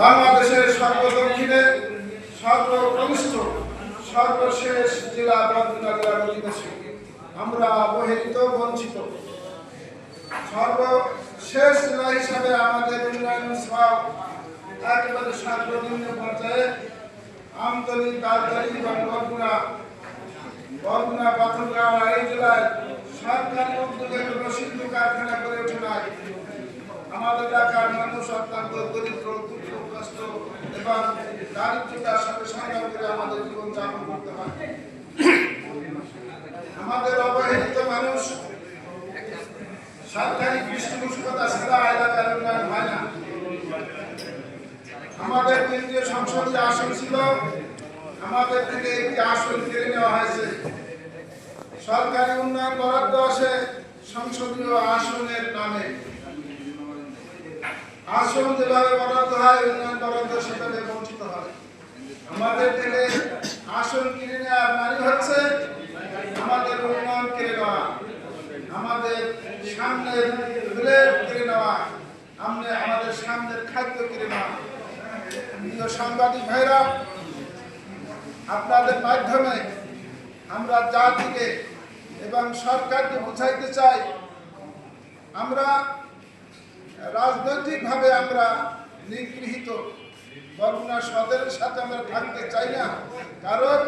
বাংলাদেশের সর্বদক্ষিণে সর্বকনিষ্ঠ, সর্বশেষ জেলা বরগুনা অধিবাসী আমরা অবহেলিত, বঞ্চিত। সর্বশেষ জেলা হিসাবে আমাদের উন্নয়ন সব একেবারে সর্বনিম্ন পর্যায়ে আমতলি, তালতলি এবং বরগুনা বরগুনা, পাথরগাঁও, এই জেলায় সরকারি উদ্যোগে কোনো শিল্প কারখানা করে ওঠে নাই। আমাদের এলাকার মানুষ অত্যন্ত দরিদ্র এবং দারিদ্রতার সাথে সংগ্রাম করে আমাদের জীবন যাপন করতে হয়। আমাদের অবহেলিত মানুষ সরকারি পৃষ্ঠপোষকতা ছাড়া এলাকার উন্নয়ন হয় না। আমাদের কেন্দ্রীয় সংসদীয় আসন ছিল, আমাদের থেকে একটি আসন কেড়ে নেওয়া হয়েছে। সরকারি উন্নয়ন বরাদ্দ আসে সংসদীয় আসনের নামে। আসন যেভাবে বরাদ্দ হয়, উন্নয়ন বরাদ্দ সেভাবে বঞ্চিত হয়। আমাদের থেকে আসন কিনে নেওয়ার মানে হচ্ছে আমাদের উন্নয়ন কেড়ে নেওয়া। আমাদের সামনের প্লেট কেড়ে নেওয়া। আমরা আমাদের সামনের খাদ্য কেড়ে নেওয়া। সাংবাদিক ভাইরা, আপনাদের মাধ্যমে আমরা জাতিকে এবং সরকারকে বুঝাইতে চাই, আমরা রাজনৈতিকভাবে আমরা নিগৃহীত। বরগুনা সদরের সাথে আমরা থাকতে চাই না। কারণ